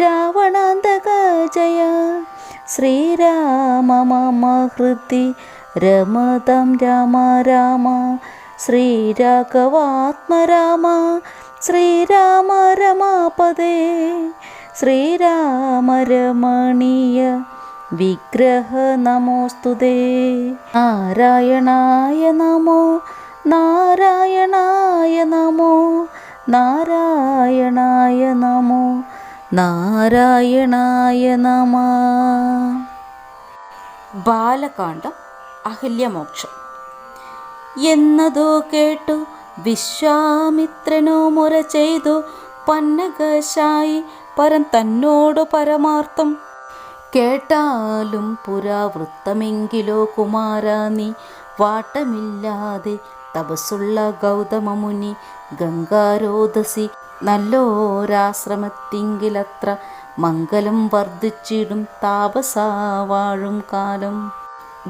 രാവണാന്തക ജയ ശ്രീരാമ മമ ഹൃതി രമതം രാമ രാമ. ശ്രീരാഘവാത്മരാമ ശ്രീരാമ രമാപദേ ശ്രീരാമ രമണീയ വിഗ്രഹ നമോസ്തുതേ നാരായണായ നമോ നാരായണായ നമോ നാരായണായ നമോ. നാരായണായ നമ. ബാലകാണ്ഡം അഹല്യമോക്ഷം. എന്നതോ കേട്ടു വിശ്വാമിത്രനോ മുര ചെയ്തു പന്നകശായി പരം തന്നോടു പരമാർത്ഥം. കേട്ടാലും പുരാവൃത്തമെങ്കിലോ കുമാര നീ വാട്ടമില്ലാതെ തപസ്സുള്ള ഗൗതമമുനി ഗംഗാരോധസി നല്ലോരാശ്രമത്തിങ്കിലത്ര മംഗലം വർദ്ധിച്ചിടും താപസാവാഴും കാലം.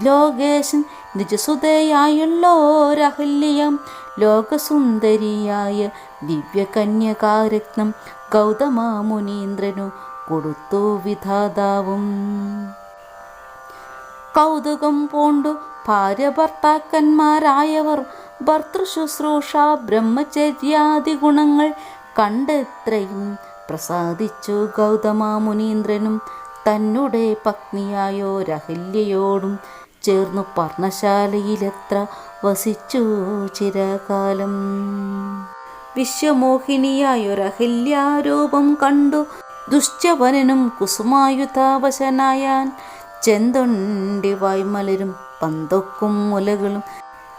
ലോകേശൻ നിജസുതയായുള്ളോരഹല്യം ലോകസുന്ദരിയായ ദിവ്യകന്യകാരത്നം ഗൗതമാമുനീന്ദ്രനു കൊടുത്തു വിധാതാവും. കൗതുകം പൂണ്ടു ഭാര്യ ഭർത്താക്കന്മാരായവർ ഭർത്തൃശുശ്രൂഷ ബ്രഹ്മചര്യാദി ഗുണങ്ങൾ കണ്ടെത്രയും പ്രസാദിച്ചു ഗൗതമ മുനീന്ദ്രനും തന്നുടെ തന്നെ പത്നിയായോരഹല്യയോടും ചേർന്നു പർണശാലയിലെത്ര വസിച്ചു ചിരകാലം. വിശ്വമോഹിനിയായൊരഹല്യാരൂപം കണ്ടു ദുശ്ചവനനും കുസുമായുധാവശനായാൻ ചെന്തൊണ്ടി വായ്മലരും പന്തൊക്കും മുലകളും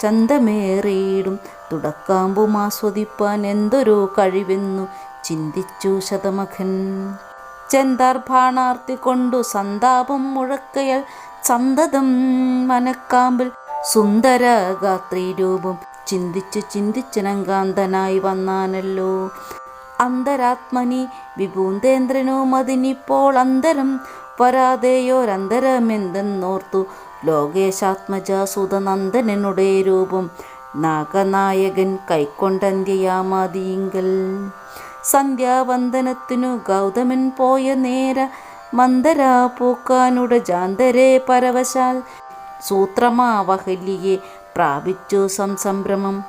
ചന്തമേറിയിടും. തുടക്കാമ്പും ആസ്വദിപ്പാൻ എന്തൊരു കഴിവെന്നു ചിന്തിച്ചു ശതമഖൻ. ചെന്താർഭാണാർത്തി കൊണ്ടു സന്താപം മുഴക്കയൽ സന്തതം മനക്കാമ്പിൽ സുന്ദര ഗാത്രി രൂപം ചിന്തിച്ചു ചിന്തിച്ചനങ്കാന്തനായി വന്നാനല്ലോ. അന്തരാത്മനി വിഭൂന്തേന്ദ്രനോ അതിനിപ്പോൾ അന്തരം വരാതെയോരന്തരമെന്തെന്നോർത്തു ലോകേശാത്മജാസുതനന്ദനനുടെ രൂപം നാഗനായകൻ കൈക്കൊണ്ടന്ത്യയാമാതിയിങ്കൽ സന്ധ്യാവന്ദനത്തിനു ഗൗതമൻ പോയ നേര മന്ദരാ പൂക്കാനുട ജാന്തരെ പരവശാൽ സൂത്രമാവഹല്യെ പ്രാപിച്ചു സംസംഭ്രമം.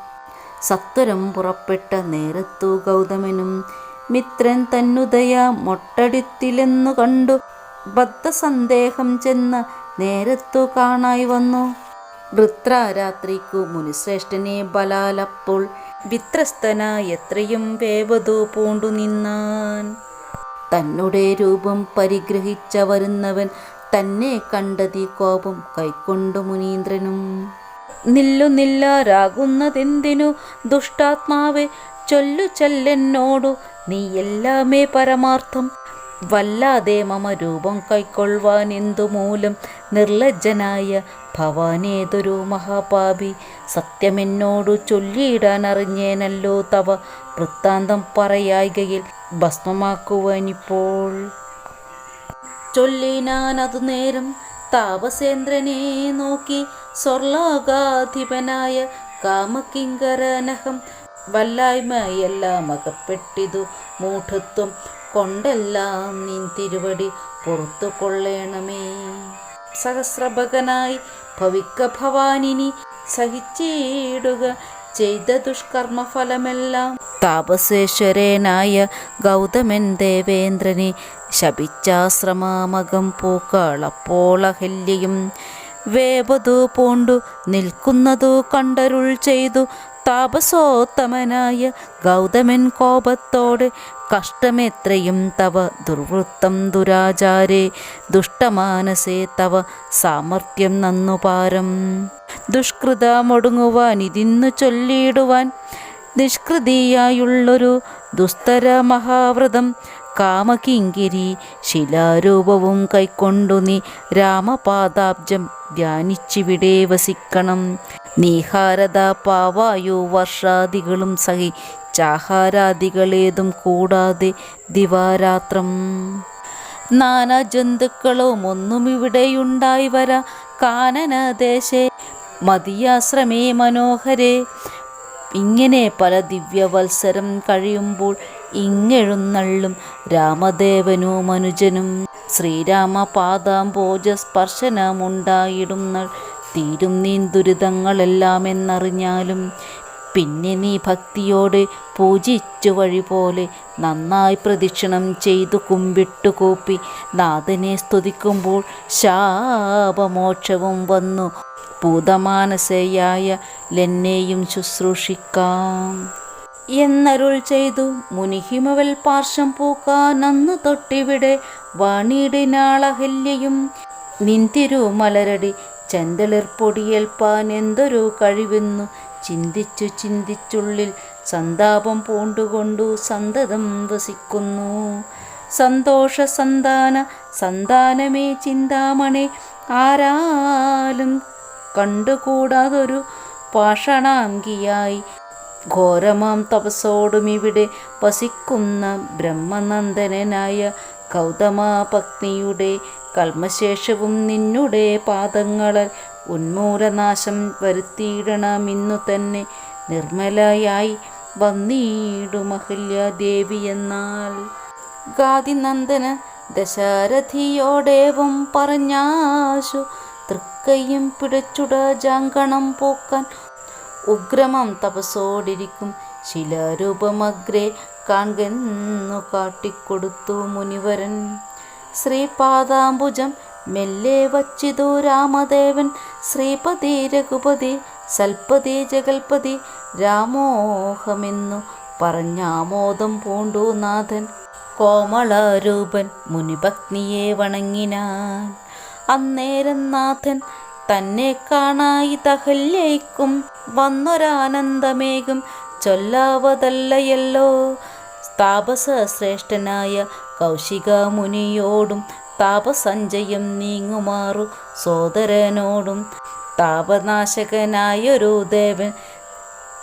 സത്വരം പുറപ്പെട്ട നേരത്തു ഗൗതമനും മിത്രൻ തന്നുദയ മൊട്ടടിത്തിലെന്നു കണ്ടു ബദ്ധസന്ദേഹം ചെന്ന നേരത്തു കാണായി വന്നു. വൃത്രാരാത്രിക്കു മുനിശ്രേഷ്ഠനെ ബലാലപ്പോൾ വിത്രസ്തനായി എത്രയും വേവതു പൂണ്ടു നിന്നാൻ. തന്നുടെ രൂപം പരിഗ്രഹിച്ച വരുന്നവൻ തന്നെ കണ്ടതി കോപം കൈക്കൊണ്ടു മുനീന്ദ്രനും. നില്ലു നില്ലാരാകുന്നതെന്തിനു ദുഷ്ടാത്മാവെ? ചൊല്ലു ചൊല്ലെന്നോടു നീ എല്ലാമേ പരമാർത്ഥം വല്ലാതെ മമ രൂപം കൈക്കൊള്ളുവാൻ എന്തുമൂലം നിർലജ്ജനായ ഭവാനേതൊരു മഹാപാപി? സത്യമെന്നോടു ചൊല്ലിയിടാൻ അറിഞ്ഞേനല്ലോ തവ. വൃത്താന്തം പറയായികയിൽ ഭസ്മമാക്കുവാനിപ്പോൾ. ചൊല്ലിനാനതു നേരം താപസേന്ദ്രനെ നോക്കി സ്വർലോകാധിപനായ കാമകിങ്കരനഹം വല്ലായ്മയെല്ലാം അകപ്പെട്ടിതു. മൂഢത്വം കൊണ്ടെല്ലാം നീ തിരുവടി പുറത്തു കൊള്ളേണമേ. സഹസ്രഭകനായി ഭവിക്ക ഭവാനിനി സഹിച്ചിടുക ചെയ്ത ദുഷ്കർമ്മഫലമെല്ലാം. താപസേശ്വരനായ ഗൗതമൻ ദേവേന്ദ്രനെ ശപിച്ചാശ്രമാമകം പൂക്കളപ്പോളഹല്യയും വേപതു പൂണ്ടു നിൽക്കുന്നതു കണ്ടരുൾ ചെയ്തു താപസോത്തമനായ ഗൗതമൻ കോപത്തോടെ കഷ്ടമെത്രയും തവ ദുർവൃത്തം ദുരാചാരേ ദുഷ്ടമാനസേ തവ സാമർഥ്യം നന്നുപാരം ദുഷ്കൃതമൊടുങ്ങുവാൻ ഇതിന്നു ചൊല്ലിയിടുവാൻ നിഷ്കൃതിയായുള്ളൊരു ദുസ്തര മഹാവ്രതം കാമകിങ്കിരി ശിലാരൂപവും കൈക്കൊണ്ടു നീ രാമപാദാബ്ജം ധ്യാനിച്ചിവിടെ വസിക്കണം. നീഹാരത പാവായു വർഷാദികളും സഹി ചാഹാരാദികളേതും കൂടാതെ ദിവാരാത്രം. നാനാ ജന്തുക്കളും ഒന്നും ഇവിടെയുണ്ടായി വരാ. കാനനദേശേ മതിയാശ്രമേ മനോഹരേ. ഇങ്ങനെ പല ദിവ്യവത്സരം കഴിയുമ്പോൾ ഇങ്ങെഴുന്നള്ളും രാമദേവനു മനുജനും. ശ്രീരാമ പാദാംബോജ സ്പർശനമുണ്ടായിടുന്ന തീരും നീ ദുരിതങ്ങളെല്ലാം എന്നറിഞ്ഞാലും പിന്നെ നീ ഭക്തിയോടെ പൂജിച്ചു വഴി പോലെ നന്നായി പ്രദക്ഷിണം ചെയ്തു കുമ്പിട്ടു കൂപ്പി. നാഥനെ സ്തുതിക്കുമ്പോൾ ശാപമോക്ഷവും വന്നു. ഭൂതമാനസയായ ലെന്നെയും ശുശ്രൂഷിക്കാം. എന്നരുൾ ചെയ്തു. മുനിഹിമവൽ പാർശ്വം പൂക്കാൻ അന്ന് തൊട്ടിവിടെ വാണിയിടിനാളഹല്യയും നിന്തിരു മലരടി ചെന്തളിർ പൊടിയേൽപ്പാൻ എന്തൊരു കഴിവെന്നു ചിന്തിച്ചു ചിന്തിച്ചുള്ളിൽ സന്താപം പൂണ്ടുകൊണ്ടു സന്തതം വസിക്കുന്നു. സന്തോഷ സന്താന സന്താനമേ ചിന്താമണി ആരാലും കണ്ടുകൂടാതൊരു പാഷണാംഗിയായി ഘോരമാം തപസ്സോടും ഇവിടെ വസിക്കുന്ന ബ്രഹ്മനന്ദനായ കൗതമാപത്നിയുടെ കൽമശേഷവും നിന്നുടെ പാദങ്ങളാൽ ഉന്മൂലനാശം വരുത്തിയിടണമെന്നു തന്നെ നിർമ്മലയായി വന്നിടുമഹല്യാദേവി എന്നാൽ. ഗാദിനന്ദന ദശാരഥിയോടേവം പറഞ്ഞാശു തൃക്കയും പിടിച്ചുട ജാങ്കണം പോക്കാൻ ഉഗ്രമം തപസോടിരിക്കും ശിലാരൂപമഗ്രേ കാൺകെന്നു കാട്ടിക്കൊടുത്തു മുനിവരൻ. ശ്രീപാദാംബുജം മെല്ലെ വച്ചിതു രാമദേവൻ. ശ്രീപതി രഘുപതി സൽപതി ജഗൽപതി രാമോഹമെന്നു പറഞ്ഞാമോദം പൂണ്ടു നാഥൻ. കോമളരൂപൻ മുനിഭക്തിയെ വണങ്ങിനാൻ. അന്നേരം നാഥൻ തന്നെ കാണായി തഹല്യയ്ക്കും വന്നൊരാനന്ദമേകും ചൊല്ലാവതല്ലയല്ലോ. താപസശ്രേഷ്ഠനായ കൗശിക മുനിയോടും താപസഞ്ചയം നീങ്ങുമാറു സോദരനോടും. താപനാശകനായൊരു ദേവൻ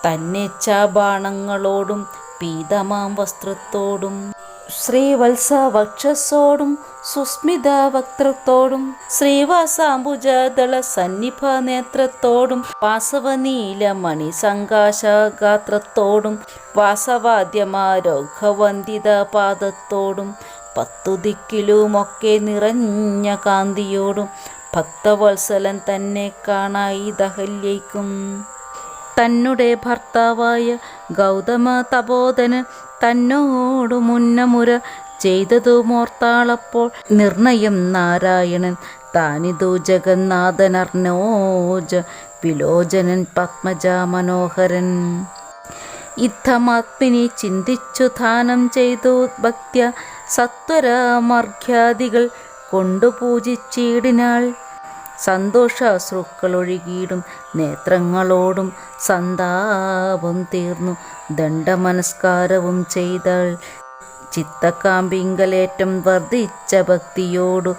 തന്നെ ചാബാണങ്ങളോടും പീതമാം വസ്ത്രത്തോടും. ശ്രീവത്സ വക്ഷസോടും സുസ്മിത വക്ത്രത്തോടും ശ്രീവാസാംബുജദള സന്നിഭ നേത്രത്തോടും വാസവനീല മണി സങ്കാശഗാത്രത്തോടും വാസവാദ്യമാരോഘവന്ദിത പാദത്തോടും പത്തു ദിക്കിലുമൊക്കെ നിറഞ്ഞ കാന്തിയോടും ഭക്തവത്സലൻ തന്നെ കാണായി ദഹല്യയ്ക്കും. തന്നുടെ ഭർത്താവായ ഗൗതമ തപോധന് തന്നോടു മുന്നമുര ചെയ്തതു മോർത്താളപ്പോൾ നിർണയം നാരായണൻ. താനിതു ജഗന്നാഥനർണോജ വിലോചനൻ പത്മജ മനോഹരൻ ഇത്തമാത്മിനി ചിന്തിച്ചു ദാനം ചെയ്തു ഭക്ത്യ സത്വരമർഘ്യാദികൾ കൊണ്ടു പൂജിച്ചിടിനാൾ സന്തോഷാശ്രുക്കളൊഴുകിയിടും നേത്രങ്ങളോടും സന്താപം തീർന്നു. ദണ്ഡമനസ്കാരവും ചെയ്താൾ ചിത്തക്കാമ്പിങ്കലേറ്റം വർദ്ധിച്ച ഭക്തിയോടു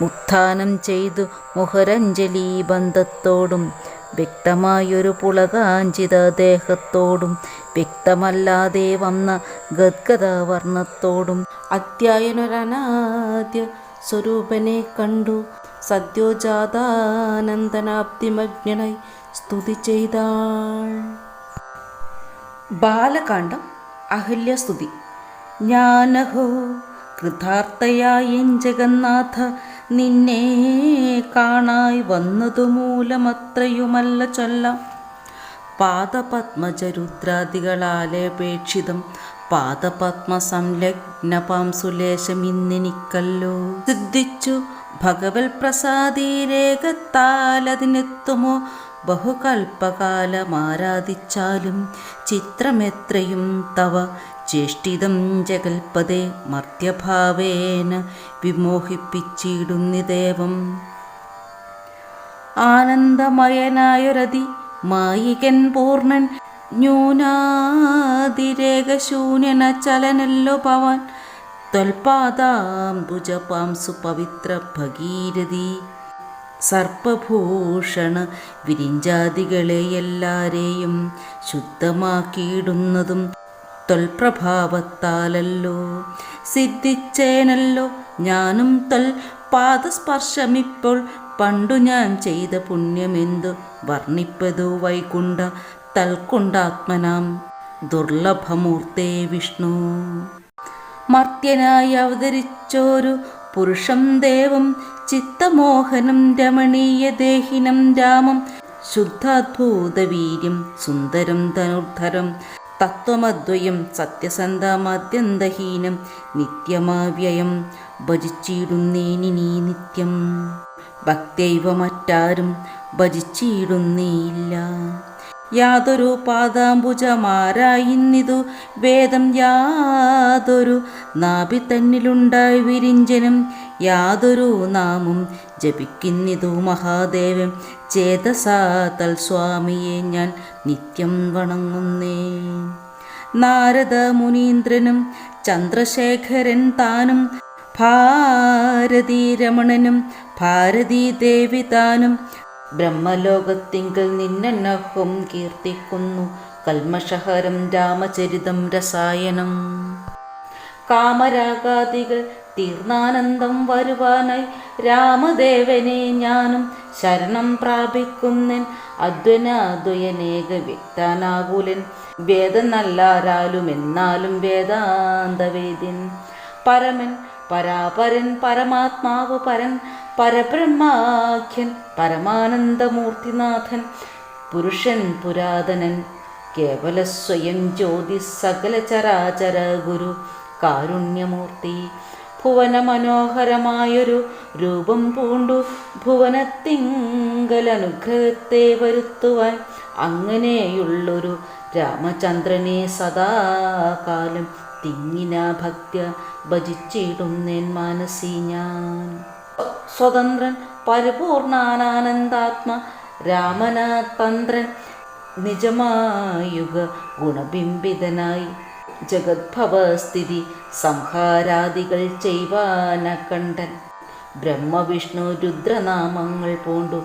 ഉത്ഥാനം ചെയ്തു മുഹരഞ്ജലി ബന്ധത്തോടും വ്യക്തമായൊരു പുളകാഞ്ചിത ദേഹത്തോടും വ്യക്തമല്ലാതെ വന്ന ഗദ്ഗത വർണത്തോടും അത്യായനൊരനാദ്യ സ്വരൂപനെ കണ്ടു. സദ്യോജാതാനന്ദനാബ്ദിമഗ്നായി സ്തുതി ചെയ്താൾ. ബാലകാന്ഡം അഹല്യസ്തുതി. ഞാനഹോ കൃതാർത്ഥയായി ജഗന്നാഥ നിന്നെ കാണായി വന്നതു മൂലമത്രയുമല്ല ചൊല്ലാം പാദപത്മജരുദ്രാദികളാലേപേക്ഷിതം പാദപത്മ സംലഗ്നപാംസുലേശമിന്നെനിക്കല്ലോ സിദ്ധിച്ചു ഭഗവത് പ്രസാദീരേഖത്താലതിനെത്തുമോ ബഹുകൽപ്പകാലമാരാധിച്ചാലും ചിത്രമെത്രയും തവ ചേഷ്ടിതം ജഗൽപദേ മർത്യഭാവേന വിമോഹിപ്പിച്ചിടുന്നി ദേവം. ആനന്ദമയനായൊരതി മായികൻ പൂർണൻ ന്യൂനാതിരേകശൂന്യന ചലനല്ലോ ഭവാൻ ത്വൽപാദാംബുജപാംസു പവിത്ര ഭഗീരഥി. സർപ്പഭൂഷണ വിരിഞ്ചാദികളെ എല്ലാരെയും ശുദ്ധമാക്കിയിടുന്നതും തൊൽപ്രഭാവത്താലല്ലോ സിദ്ധിച്ചേനല്ലോ ഞാനും തൊൽ പാദസ്പർശമിപ്പോൾ പണ്ടു ഞാൻ ചെയ്ത പുണ്യമെന്തു വർണിപ്പതു വൈകുണ്ഠ തൽക്കുണ്ടാത്മനാം ദുർലഭമൂർത്തേ വിഷ്ണു. മർത്യനായി അവതരിച്ചോരു പുരുഷം ദേവം ചിത്തമോഹനം രമണീയ ദേഹിനം രാമം ശുദ്ധാദ്ഭൂതവീര്യം സുന്ദരം ധനുർധരം തത്വമദ്വയം സത്യസന്ധമാദ്യന്തഹീനം നിത്യമാവ്യയം ഭജിച്ചിടുന്നേനി നീ നിത്യം. ഭക്തൈവ മറ്റാരും ഭജിച്ചിടുന്നേയില്ല. യാതൊരു പാദാംബുജമാരായിന്നിതു. വേദം യാതൊരു നാഭി തന്നിലുണ്ടായി വിരിഞ്ചനും. യാതൊരു നാമം ജപിക്കുന്നിതു മഹാദേവൻ. ചേതസാ തൽസ്വാമിയെ ഞാൻ നിത്യം വണങ്ങുന്നേ. നാരദ മുനീന്ദ്രനും ചന്ദ്രശേഖരൻ താനും. ഭാരതീരമണനും ഭാരതീ ദേവി താനും. ബ്രഹ്മലോകത്തിങ്കൽ നിന്നഹം കീർത്തിക്കുന്നു. കൽമഷഹരം രാമചരിതം രസായനം. കാമരാഗാദികൾ തീർന്നാനന്ദം വരുവാനായി രാമദേവനെ ഞാനും ശരണം പ്രാപിക്കുന്നൻ. അദ്വനാദ്വയനേക വ്യക്താനാകുലൻ വേദനല്ലാരാലും എന്നാലും വേദാന്തവേദ്യൻ പരമൻ പരാപരൻ പരമാത്മാവ് പരൻ പരബ്രഹ്മാഖ്യൻ പരമാനന്ദമൂർത്തിനാഥൻ പുരുഷൻ പുരാതനൻ കേവല സ്വയം ജ്യോതി സകല ചരാചര ഗുരു കാരുണ്യമൂർത്തി. ഭുവന മനോഹരമായൊരു രൂപം പൂണ്ടു ഭുവനത്തിങ്കലനുഗ്രഹത്തെ വരുത്തുവാൻ അങ്ങനെയുള്ളൊരു രാമചന്ദ്രനെ സദാകാലം തിങ്ങിന ഭക്ത്യ ഭജിച്ചിടുന്നേൻ മാനസി ഞാൻ. സ്വതന്ത്രൻ പരിപൂർണാനന്ദാത്മ രാമനാതന്ത്രൻ നിജമായുഗ ഗുണബിംബിതനായി. ജഗദ്ഭവസ്ഥിതി സംഹാരാദികൾ ചെയ്വാനക്കണ്ടൻ ബ്രഹ്മവിഷ്ണു രുദ്രനാമങ്ങൾ പൂണ്ടു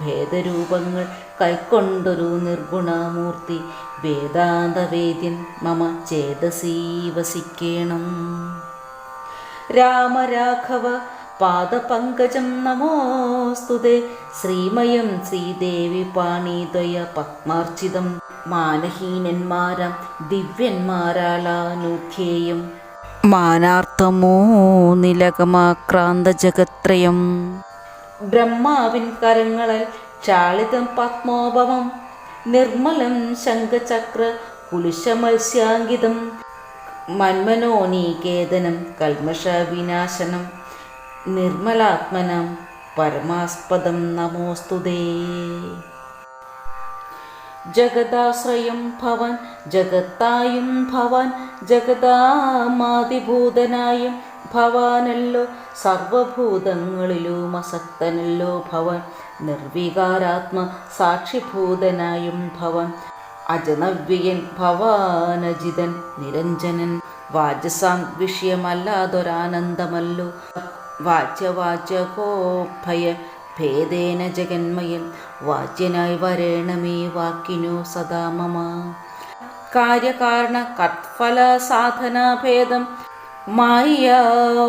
ഭേദരൂപങ്ങൾ കൈക്കൊണ്ടൊരു നിർഗുണമൂർത്തി. വേദാന്തവേദ്യൻ മമ ചേതസീ വസിക്കേണം രാമരാഘവ പാദപങ്കജം നമോസ്തുതേ. ശ്രീമയം ശ്രീദേവി പാണീതയ പത്മാർച്ചിതം. മാനഹീനന്മാരം ദിവ്യന്മാരാളാനുധ്യേയം മാനാർത്ഥമോ നിലകമാക്രാന്ത ജഗത്രയം ബ്രഹ്മാവിൻ കരങ്ങളിൽ ചാളിതം പത്മോഭവം. നിർമ്മലം ശംഖചക്ര കുലിശമത്സ്യാങ്കിതം. മന്മനോനീകേതനം കൽമഷ വിനാശനം നിർമ്മലാത്മനം പരമാസ്പദം നമോസ്തുതേ ജഗദാശ്രയം ഭവൻ ജഗത്തായും ഭവൻ ജഗദാമാതിഭൂതനായും ഭവാനല്ലോ സർവഭൂതങ്ങളിലും അസക്തനല്ലോ ഭവൻ നിർവികാരാത്മ സാക്ഷിഭൂതനായും ഭവൻ അജനവ്യയൻ ഭവാനജിതൻ നിരഞ്ജനൻ വാചസാം വിഷയമല്ലാതൊരാനന്ദമല്ലോ വാച്യവാചകോഭയ ഭേദേന ജഗന്മയൻ വാച്യനായി വരേണമേ വാക്കിനു സദാ മമ കാര്യകാരണ കത്ഫല സാധനാഭേദം മായ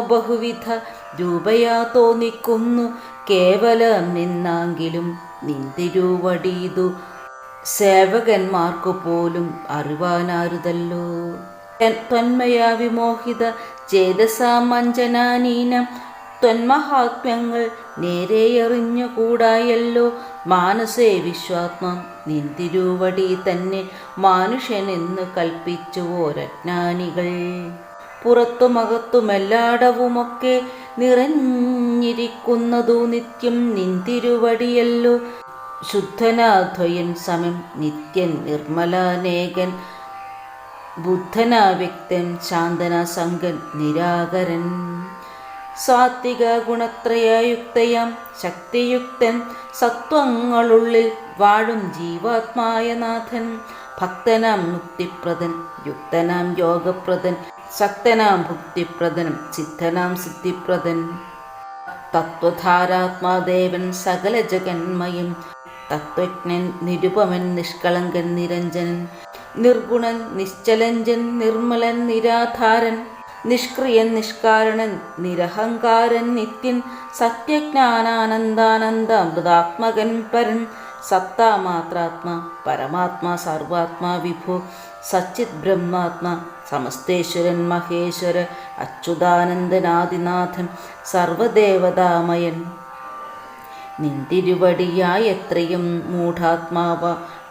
ബഹുവിധ രൂപയാ തോന്നിക്കുന്നു. കേവലം നിന്നാങ്കിലും നിന്തിരുവടീതു സേവകന്മാർക്കു പോലും അറിവാനാരുതല്ലോ. ത്വന്മയാ വിമോഹിത ചേതസാമഞ്ജനാനീനം ത്വന്മഹാത്മ്യങ്ങൾ നേരെയറിഞ്ഞുകൂടായല്ലോ. മാനസേ വിശ്വാത്മം നിന്തിരുവടി തന്നെ മാനുഷ്യനെന്ന് കൽപ്പിച്ചുവോരജ്ഞാനികൾ പുറത്തുമകത്തുമെല്ലാടവുമൊക്കെ നിറഞ്ഞിരിക്കുന്നതു നിത്യം നിന്തിരുവടിയല്ലോ. ശുദ്ധനാധ്വയൻ സമം നിത്യൻ നിർമ്മലാനേകൻ ബുദ്ധനാ വ്യക്തൻ ശാന്തന നിരാകരൻ. സാത്വിക ഗുണത്രയയുക്തയാം. ശക്തിയുക്തൻ സത്വങ്ങളുള്ളിൽ വാഴും ജീവാത്മായ നാഥൻ. ഭക്തനാം മുക്തിപ്രദൻ യുക്തനാം യോഗപ്രദൻ. ശക്തനാം ഭുക്തിപ്രദനും സിദ്ധനാം സിദ്ധിപ്രദൻ. തത്വധാരാത്മാദേവൻ സകല ജഗന്മയും. തത്വജ്ഞൻ നിരുപമൻ നിഷ്കളങ്കൻ നിരഞ്ജനൻ. നിർഗുണൻ നിശ്ചലഞ്ചൻ നിർമ്മലൻ നിരാധാരൻ. നിഷ്ക്രിയൻ നിഷ്കാരണൻ നിരഹങ്കാരൻ നിത്യൻ സത്യജ്ഞാനാനന്ദാനന്ദ അമൃതാത്മകൻ പരൻ സത്താമാത്രാത്മാ പരമാത്മാ സർവാത്മാ വിഭു സച്ചിത് ബ്രഹ്മാത്മാ സമസ്തേശ്വരൻ മഹേശ്വര അച്യുതാനന്ദനാദിനാഥൻ സർവദേവതാമയൻ. നിന്തിരുവടിയായി എത്രയും മൂഢാത്മാവ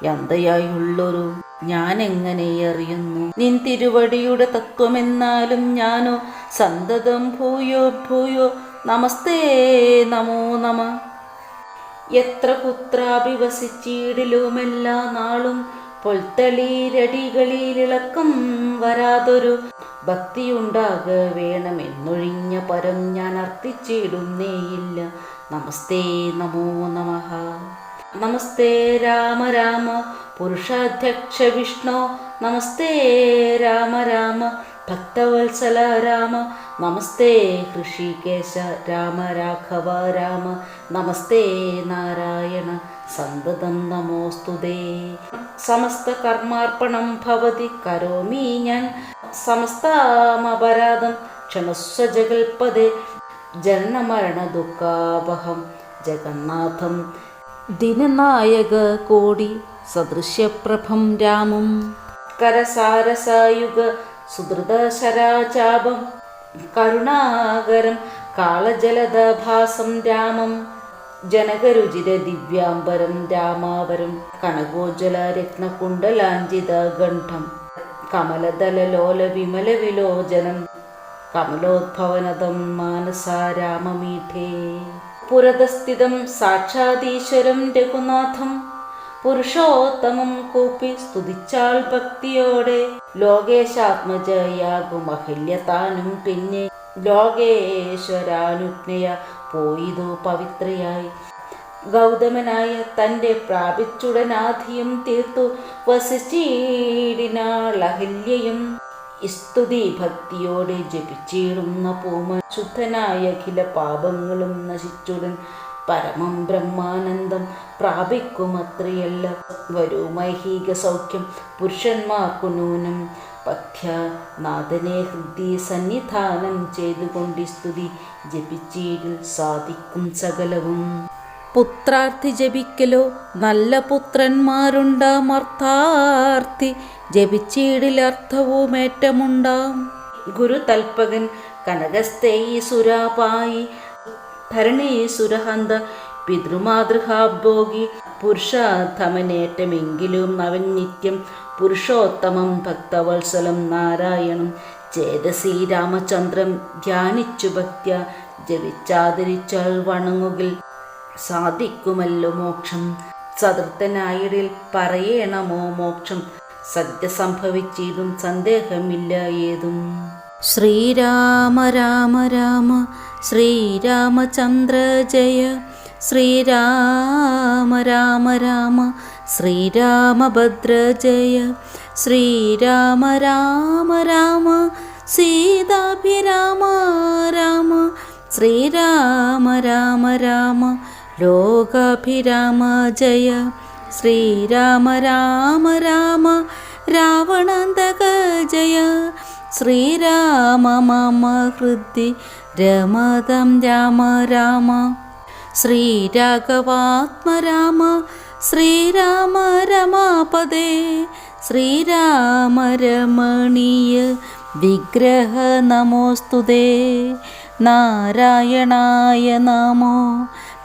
യന്തയായുള്ളൊരു ഞാൻ എങ്ങനെ അറിയുന്നു? നിൻ തിരുവടിയുടെ തത്വമെന്നാലും ഞാനോ സന്തതം ഭൂയോ ഭൂയോ നമസ്തേ നമോ നമ. എത്ര പുത്രാഭിവസിച്ചിടിലുമെല്ലാ നാളും പൊൽത്തളീരടികളിലിളക്കം വരാതൊരു ഭക്തിയുണ്ടാക വേണമെന്നൊഴിഞ്ഞ പരം ഞാൻ അർത്ഥിച്ചിടുന്നേയില്ല. നമസ്തേ നമോ നമഃ. നമസ്തേ രാമ രാമ. പുരുഷാധ്യക്ഷ വിഷ്ണു. നമസ്തേ രാമ രാമ. ഭക്തവത്സല രാമ. നമസ്തേ ഹൃഷികേശ രാമ രാഘവ രാമ. നമസ്തേ നാരായണ. സന്തതം നമോസ്തുതേ സമസ്ത കർമാർപ്പണം ഭവതി. കരോമി ഞാൻ. സമസ്താമപരാധം. ക്ഷമസ്വ ജഗൽപദേ ജനനമരണ ദുഃഖാപഹം ജഗന്നാഥം. ദിനനായക കോടി സദൃശ്യപ്രഭം രാമം. കരസാരസായുഗ സുദൃതശരാചാപം കരുണാകരം കാളജലദഭാസം രാമം. ജനകരുചിര ദിവ്യാംബരം രാമാവരം. കനകോജ്വല രത്നകുണ്ടലാഞ്ചിത ഗണ്ഠം കമലദലലോല വിമല വിലോചനം കമലോദ്ഭവനതം മാനസാരാമമീഠേ പുരതസ്ഥിതം സാക്ഷാതീശ്വരം രഘുനാഥം. പുരുഷോത്തമം കൂപ്പി സ്തുതിച്ചാൾ ഭക്തിയോടെ. ലോകേശാത്മജയാകും അഹില്യ താനും പിന്നെ ലോകേശ്വരാനുജ്ഞയ പോയിതു പവിത്രയായി. ഗൗതമനായ തന്റെ പ്രാപിച്ചുടനാധിയും തീർത്തു വസിച്ചീടിനാൾ അഹില്യയും സ്തുതി ഭക്തിയോടെ ജപിച്ചിടുന്ന പൂമ ശുദ്ധനായ അഖില പാപങ്ങളും നശിച്ചുടൻ പരമം ബ്രഹ്മാനന്ദം പ്രാപിക്കുമത്രയല്ല. വരൂ മൈഹിക സൗഖ്യം പുരുഷന്മാർക്കു നൂനം. പഥ്യ നാഥനെ ഹൃദി സന്നിധാനം ചെയ്തുകൊണ്ട് സ്തുതി ജപിച്ചീടിൽ സാധിക്കും സകലവും. പുത്രാർത്ഥി ജപിക്കലോ? നല്ല പുത്രന്മാരുണ്ടാമർത്ഥാർത്ഥി ജപിച്ചീടിൽ അർത്ഥവുമേറ്റമുണ്ടാം ഗുരു തൽപകൻ കനകസ്തേയി സുരാപായി ധരണി സുരഹന്ത പിതൃമാതൃഹാഭോഗി. പുരുഷാർത്ഥമനേറ്റമെങ്കിലും അവൻ നിത്യം പുരുഷോത്തമം ഭക്തവത്സലം നാരായണം. ചേതസി രാമചന്ദ്രം ധ്യാനിച്ചു ഭക്ത്യ. ജപിച്ചാദരിച്ചാൽ വണങ്ങുകിൽ സാധിക്കുമല്ലോ മോക്ഷം. ചതുർത്ഥനായിടിൽ പറയണമോ മോക്ഷം? സദ്യ സംഭവിച്ചതും സന്ദേഹമില്ല ഏതും. ശ്രീരാമ രാമ രാമ ശ്രീരാമചന്ദ്ര ജയ ശ്രീരാമ രാമ രാമ ശ്രീരാമഭദ്ര ജയ ശ്രീരാമ രാമ രാമ സീതാഭിരാമ രാമ ശ്രീരാമ രാമ രാമ ലോകാഭിരാമ ജയ ശ്രീരാമ രാമ രാമ രാവണന്തക ജയ ശ്രീരാമ മമ ഹൃദി രമതം രാമ രാമ. ശ്രീരാഘവാത്മരാമ ശ്രീരാമ രമാപദേ ശ്രീരാമ രമണീയ വിഗ്രഹ നമോസ്തുതേ. നാരായണായ നമോ.